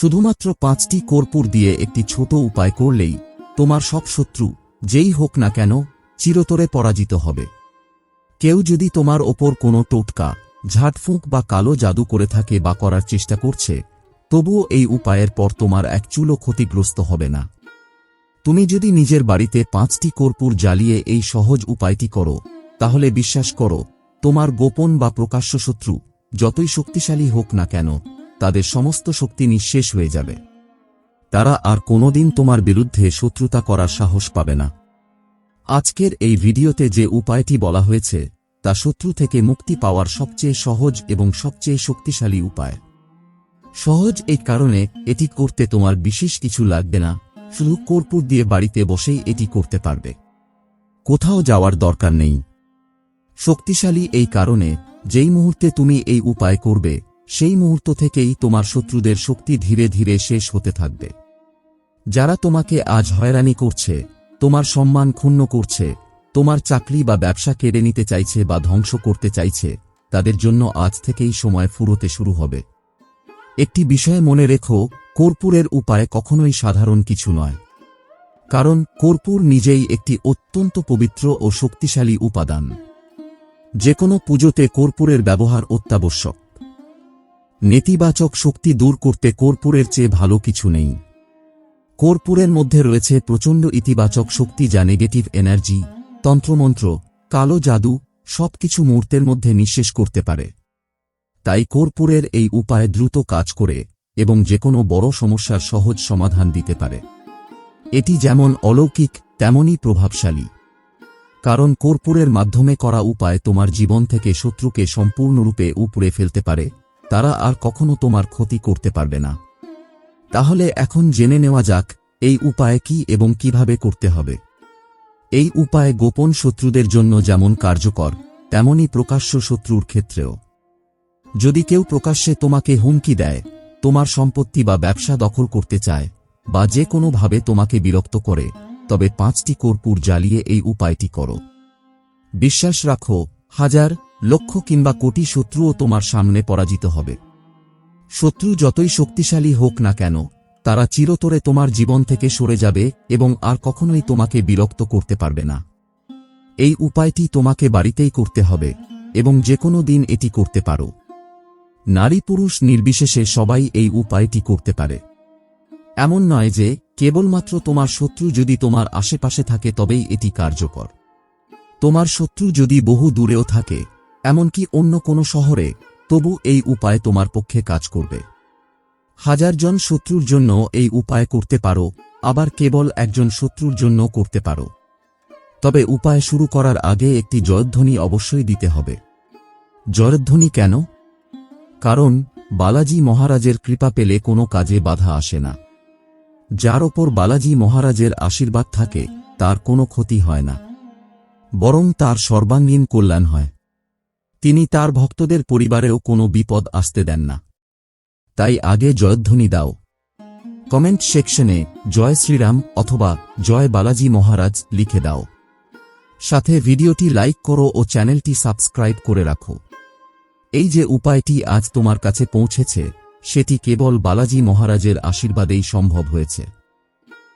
শুধুমাত্র পাঁচটি কর্পূর দিয়ে একটি ছোট উপায় করলেই তোমার সব শত্রু, যেই হোক না কেন, চিরতরে পরাজিত হবে। কেউ যদি তোমার ওপর কোনো টোটকা ঝাড়ফুঁক বা কালো জাদু করে থাকে বা করার চেষ্টা করছে, তবুও এই উপায়ের পর তোমার এক চুলও ক্ষতিগ্রস্ত হবে না। তুমি যদি নিজের বাড়িতে পাঁচটি কর্পূর জ্বালিয়ে এই সহজ উপায়টি করো, তাহলে বিশ্বাস করো, তোমার গোপন বা প্রকাশ্য শত্রু, যতই শক্তিশালী হোক না কেন তাদের সমস্ত শক্তি নিঃশেষ হয়ে যাবে। তারা আর কোনোদিন তোমার বিরুদ্ধে শত্রুতা করার সাহস পাবে না। আজকের এই ভিডিওতে যে উপায়টি বলা হয়েছে, তা শত্রু থেকে মুক্তি পাওয়ার সবচেয়ে সহজ এবং সবচেয়ে শক্তিশালী উপায়। সহজ এই কারণে এটি করতে তোমার বিশেষ কিছু লাগবে না, শুধু কর্পূর দিয়ে বাড়িতে বসেই এটি করতে পারবে। কোথাও যাওয়ার দরকার নেই। শক্তিশালী এই কারণে যেই মুহূর্তে তুমি এই উপায় করবে সেই মুহূর্ত থেকেই তোমার শত্রুদের শক্তি ধীরে ধীরে শেষ হতে থাকবে। যারা তোমাকে আজ হয়রানি করছে, তোমার সম্মান ক্ষুণ্ণ করছে, তোমার চাকরি বা ব্যবসা কেড়ে নিতে চাইছে বা ধ্বংস করতে চাইছে, তাদের জন্য আজ থেকেই সময় ফুরোতে শুরু হবে। একটি বিষয়ে মনে রেখো, কর্পূরের উপায় কখনোই সাধারণ কিছু নয়। কারণ কর্পূর নিজেই একটি অত্যন্ত পবিত্র ও শক্তিশালী উপাদান। যে কোনো পুজোতে কর্পূরের ব্যবহার অত্যাবশ্যক। নেতিবাচক শক্তি দূর করতে কর্পূরের চেয়ে ভালো কিছু নেই। কর্পূরের মধ্যে রয়েছে প্রচণ্ড ইতিবাচক শক্তি যা নেগেটিভ এনার্জি, তন্ত্রমন্ত্র, কালো জাদু, সবকিছু মুহূর্তের মধ্যে নিঃশেষ করতে পারে। তাই কর্পূরের এই উপায় দ্রুত কাজ করে এবং যে কোনো বড় সমস্যার সহজ সমাধান দিতে পারে। এটি যেমন অলৌকিক, তেমনই প্রভাবশালী। কারণ কর্পূরের মাধ্যমে করা উপায় তোমার জীবন থেকে শত্রুকে সম্পূর্ণরূপে উপড়ে ফেলতে পারে তারা আর কখনো তোমার ক্ষতি করতে পারবে না। তাহলে এখন জেনে নেওয়া যাক, এই উপায় কি এবং কীভাবে করতে হবে। এই উপায় গোপন শত্রুদের জন্য যেমন কার্যকর তেমনি প্রকাশ্য শত্রুর ক্ষেত্রেও। যদি কেউ প্রকাশ্যে তোমাকে হুমকি দেয়, তোমার সম্পত্তি বা ব্যবসা দখল করতে চায়, বা যে কোনোভাবে তোমাকে বিরক্ত করে, তবে পাঁচটি কর্পূর জ্বালিয়ে এই উপায়টি করো। বিশ্বাস রাখো, হাজার লক্ষ কিংবা কোটি শত্রুও তোমার সামনে পরাজিত হবে। শত্রু যতই শক্তিশালী হোক না কেন, তারা চিরতরে তোমার জীবন থেকে সরে যাবে এবং আর কখনোই তোমাকে বিরক্ত করতে পারবে না। এই উপায়টি তোমাকে বাড়িতেই করতে হবে এবং যে কোনো দিন এটি করতে পারো। নারী পুরুষ নির্বিশেষে সবাই এই উপায়টি করতে পারে। এমন নয় যে কেবলমাত্র তোমার শত্রু যদি তোমার আশেপাশে থাকে তবেই এটি কার্যকর। তোমার শত্রু যদি বহু দূরেও থাকে এমনকি অন্য কোনো শহরে, তবু এই উপায় তোমার পক্ষে কাজ করবে। হাজারজন শত্রুর জন্য এই উপায় করতে পারো, আবার কেবল একজন শত্রুর জন্য করতে পারো। তবে উপায় শুরু করার আগে একটি জয়ধ্বনি অবশ্যই দিতে হবে। জয়ধ্বনি কেন? কারণ বালাজি মহারাজের কৃপা পেলে কোনো কাজে বাধা আসে না। যার ওপর বালাজি মহারাজের আশীর্বাদ থাকে, তার কোনো ক্ষতি হয় না। বরং তার সর্বাঙ্গীন কল্যাণ হয়। তিনি তার ভক্তদের পরিবারেও কোনো বিপদ আসতে দেন না। তাই আগে জয়ধ্বনি দাও। কমেন্ট সেকশনে জয় শ্রীরাম অথবা জয় বালাজি মহারাজ লিখে দাও। সাথে ভিডিওটি লাইক করো ও চ্যানেলটি সাবস্ক্রাইব করে রাখো। এই যে উপায়টি আজ তোমার কাছে পৌঁছেছে, সেটি কেবল বালাজি মহারাজের আশীর্বাদেই সম্ভব হয়েছে।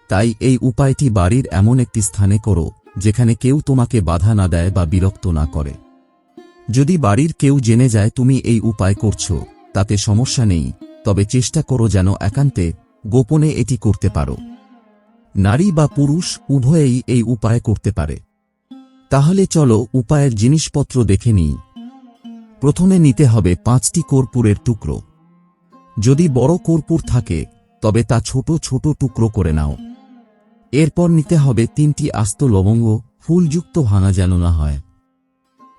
তাই এই উপায়টি বাড়ির এমন একটি স্থানে করো, যেখানে কেউ তোমাকে বাধা না দেয় বা বিরক্ত না করে। যদি বাড়ির কেউ জেনে যায় তুমি এই উপায় করছ, তাতে সমস্যা নেই, তবে চেষ্টা করো যেন একান্তে, গোপনে এটি করতে পারো। নারী বা পুরুষ উভয়েই এই উপায় করতে পারে। তাহলে চলো উপায়ের জিনিসপত্র দেখে নিই। প্রথমে নিতে হবে পাঁচটি কর্পূরের টুকরো। যদি বড় কর্পূর থাকে, তবে তা ছোট ছোট টুকরো করে নাও। এরপর নিতে হবে তিনটি আস্ত লবঙ্গ, ফুলযুক্ত ভাঙা যেন না হয়।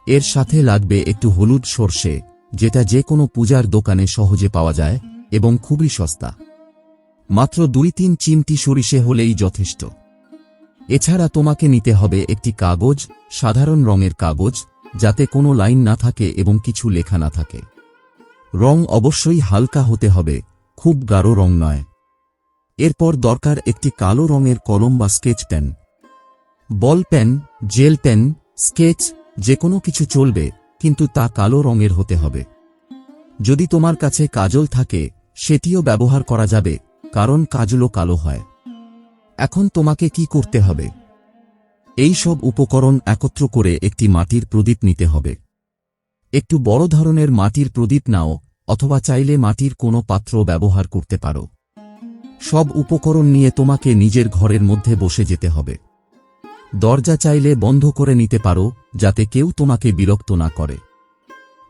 এর সাথে লাগবে একটু হলুদ সর্ষে, যেটা যে কোনো পূজার দোকানে সহজে পাওয়া যায় এবং খুবই সস্তা। মাত্র দুই তিন চিমটি সরিষে হলেই যথেষ্ট। এছাড়া তোমাকে নিতে হবে একটি কাগজ, সাধারণ রঙের কাগজ, যাতে কোনো লাইন না থাকে এবং কিছু লেখা না থাকে। রং অবশ্যই হালকা হতে হবে, খুব গাঢ় রং নয়। এরপর দরকার একটি কালো রঙের কলম বা sketch pen. Ball pen, gel pen, sketch যে কোনো কিছু চলবে, কিন্তু তা কালো রঙের হতে হবে। যদি তোমার কাছে কাজল থাকে, সেটিও ব্যবহার করা যাবে, কারণ কাজলও কালো হয়। এখন তোমাকে কি করতে হবে? এই সব উপকরণ একত্র করে একটি মাটির প্রদীপ নিতে হবে। একটু বড় ধরনের মাটির প্রদীপ নাও, অথবা চাইলে মাটির কোনো পাত্র ব্যবহার করতে পারো। সব উপকরণ নিয়ে তোমাকে নিজের ঘরের মধ্যে বসে যেতে হবে। দরজা চাইলে বন্ধ করে নিতে পারো যাতে কেউ তোমাকে বিরক্ত না করে।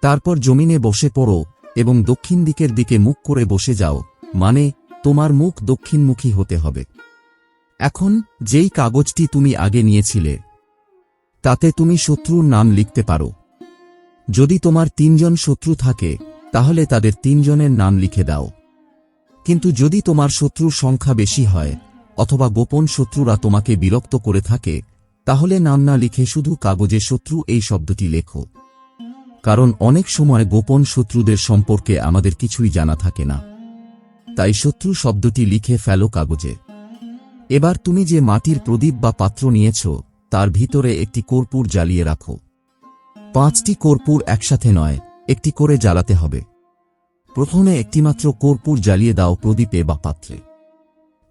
তারপর জমিনে বসে পড়ো এবং দক্ষিণ দিকের দিকে মুখ করে বসে যাও মানে তোমার মুখ দক্ষিণমুখী হতে হবে। এখন যেই কাগজটি তুমি আগে নিয়েছিলে, তাতে তুমি শত্রুর নাম লিখতে পারো। যদি তোমার তিনজন শত্রু থাকে, তাহলে তাদের তিনজনের নাম লিখে দাও। কিন্তু যদি তোমার শত্রুর সংখ্যা বেশি হয়, অথবা গোপন শত্রুরা তোমাকে বিরক্ত করে থাকে তাহলে নাম না লিখে শুধু কাগজে শত্রু এই শব্দটি লেখো। কারণ অনেক সময় গোপন শত্রুদের সম্পর্কে আমাদের কিছুই জানা থাকে না। তাই শত্রু শব্দটি লিখে ফেলো কাগজে। এবার তুমি যে মাটির প্রদীপ বা পাত্র নিয়েছ, তার ভিতরে একটি কর্পূর জ্বালিয়ে রাখো। পাঁচটি কর্পূর একসাথে নয়, একটি করে জ্বালাতে হবে। প্রথমে একটিমাত্র কর্পূর জ্বালিয়ে দাও প্রদীপে বা পাত্রে।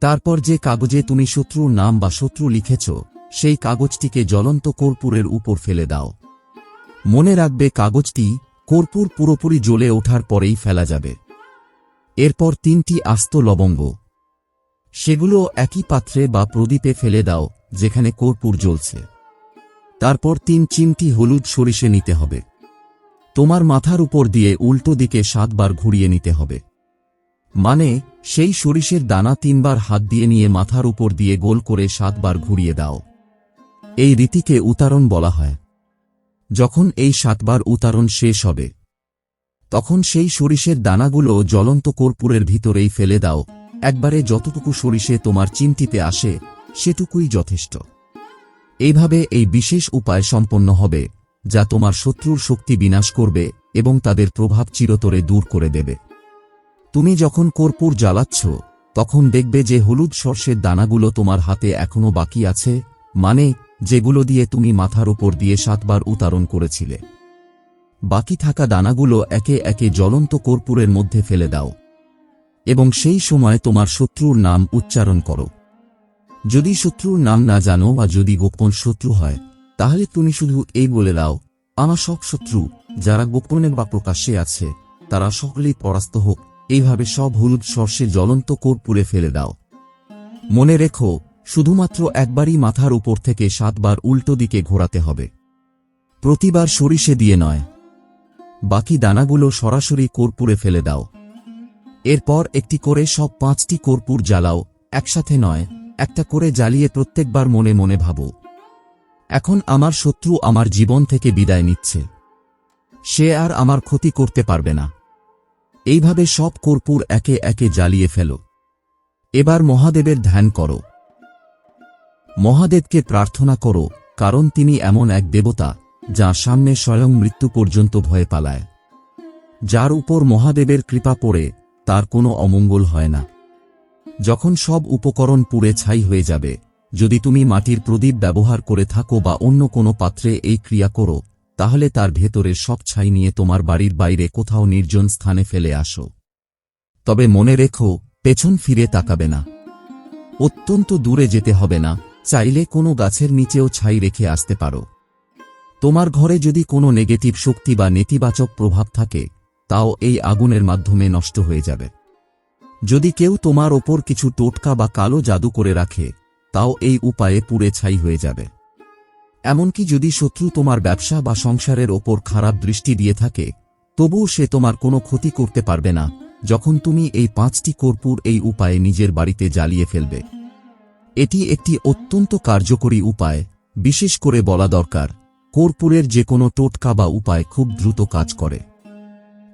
তারপর যে কাগজে তুমি শত্রুর নাম বা শত্রু লিখেছ সেই কাগজটিকে জ্বলন্ত কর্পূরের উপর ফেলে দাও। মনে রাখবে কাগজটি কর্পূর পুরোপুরি জ্বলে ওঠার পরেই ফেলা যাবে। এরপর তিনটি আস্ত লবঙ্গ। সেগুলো একই পাত্রে বা প্রদীপে ফেলে দাও, যেখানে কর্পূর জ্বলছে। তারপর তিন চিমটি হলুদ সরিষে নিতে হবে। তোমার মাথার উপর দিয়ে উল্টো দিকে সাতবার ঘুরিয়ে নিতে হবে। মানে সেই সরিষের দানা তিনবার হাত দিয়ে নিয়ে মাথার উপর দিয়ে গোল করে সাতবার ঘুরিয়ে দাও। এই রীতিকে উতারণ বলা হয়। যখন এই সাতবার উতারণ শেষ হবে, তখন সেই সরিষের দানাগুলো জ্বলন্ত কর্পূরের ভিতরেই ফেলে দাও। একবারে যতটুকু সরিষে তোমার চিন্তিতে আসে, সেটুকুই যথেষ্ট। এইভাবে এই বিশেষ উপায় সম্পন্ন হবে, যা তোমার শত্রুর শক্তি বিনাশ করবে এবং তাদের প্রভাব চিরতরে দূর করে দেবে। তুমি যখন কর্পূর জ্বালাচ্ছ, তখন দেখবে যে হলুদ সর্ষের দানাগুলো তোমার হাতে এখনও বাকি আছে মানে যেগুলো দিয়ে তুমি মাথার উপর দিয়ে সাতবার উতারণ করেছিলে। বাকি থাকা দানাগুলো একে একে জ্বলন্ত কর্পূরের মধ্যে ফেলে দাও। এবং সেই সময় তোমার শত্রুর নাম উচ্চারণ করো। যদি শত্রুর নাম না জানো বা যদি গোপন শত্রু হয়, তাহলে তুমি শুধু এই বলে দাও, আমার সব শত্রু, যারা গোপনে বা প্রকাশ্যে আছে, তারা সকলেই পরাস্ত হোক, এইভাবে সব হলুদ সর্ষে জ্বলন্ত কর্পূরে ফেলে দাও। মনে রেখো শুধুমাত্র একবারই মাথার উপর থেকে সাতবার উল্টো দিকে ঘোরাতে হবে। প্রতিবার সরিষে দিয়ে নয়। বাকি দানাগুলো সরাসরি কর্পূরে ফেলে দাও। এরপর একটি করে সব পাঁচটি কর্পূর জ্বালাও, একসাথে নয়, একটা করে জ্বালিয়ে প্রত্যেকবার মনে মনে ভাবো। এখন আমার শত্রু আমার জীবন থেকে বিদায় নিচ্ছে। সে আর আমার ক্ষতি করতে পারবে না। এইভাবে সব কর্পূর একে একে জ্বালিয়ে ফেল। এবার মহাদেবের ধ্যান করো। মহাদেবকে প্রার্থনা করো, কারণ তিনি এমন এক দেবতা, যার সামনে স্বয়ং মৃত্যু পর্যন্ত ভয়ে পালায়। যার উপর মহাদেবের কৃপা পড়ে, তার কোনো অমঙ্গল হয় না। যখন সব উপকরণ পুড়ে ছাই হয়ে যাবে, যদি তুমি মাটির প্রদীপ ব্যবহার করে থাকো বা অন্য কোনো পাত্রে এই ক্রিয়া করো, তাহলে তার ভেতরের সব ছাই নিয়ে তোমার বাড়ির বাইরে কোথাও নির্জন স্থানে ফেলে আসো। তবে মনে রেখো, পেছন ফিরে তাকাবে না। অত্যন্ত দূরে যেতে হবে না। চাইলে কোনো গাছের নিচেও ছাই রেখে আসতে পারো। তোমার ঘরে যদি কোনো নেগেটিভ শক্তি বা নেতিবাচক প্রভাব থাকে, তাও এই আগুনের মাধ্যমে নষ্ট হয়ে যাবে। যদি কেউ তোমার ওপর কিছু টোটকা বা কালো জাদু করে রাখে, তাও এই উপায়ে পুড়ে ছাই হয়ে যাবে। এমনকি যদি শত্রু তোমার ব্যবসা বা সংসারের ওপর খারাপ দৃষ্টি দিয়ে থাকে, তবুও সে তোমার কোনো ক্ষতি করতে পারবে না, যখন তুমি এই পাঁচটি কর্পূর এই উপায়ে নিজের বাড়িতে জ্বালিয়ে ফেলবে। এটি একটি অত্যন্ত কার্যকরী উপায়, বিশেষ করে বলা দরকার, কর্পূরের যে কোনো টোটকা বা উপায় খুব দ্রুত কাজ করে।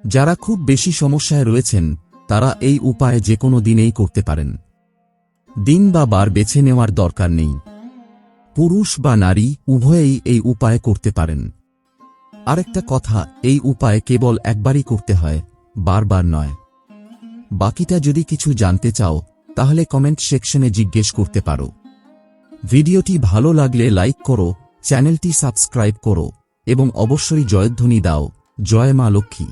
যারা খুব বেশি সমস্যায় রয়েছেন, তারা এই উপায় যে কোনো দিনেই করতে পারেন। দিন বা বার বেছে নেওয়ার দরকার নেই। পুরুষ বা নারী উভয়েই এই উপায় করতে পারেন। আরেকটা কথা, এই উপায় কেবল একবারই করতে হয়, বারবার নয়। বাকিটা যদি কিছু জানতে চাও তাহলে কমেন্ট সেকশনে জিজ্ঞেস করতে পারো। ভিডিওটি ভালো লাগলে লাইক করো চ্যানেলটি সাবস্ক্রাইব করো, এবং অবশ্যই জয়ধ্বনি দাও। জয় মা লক্ষ্মী।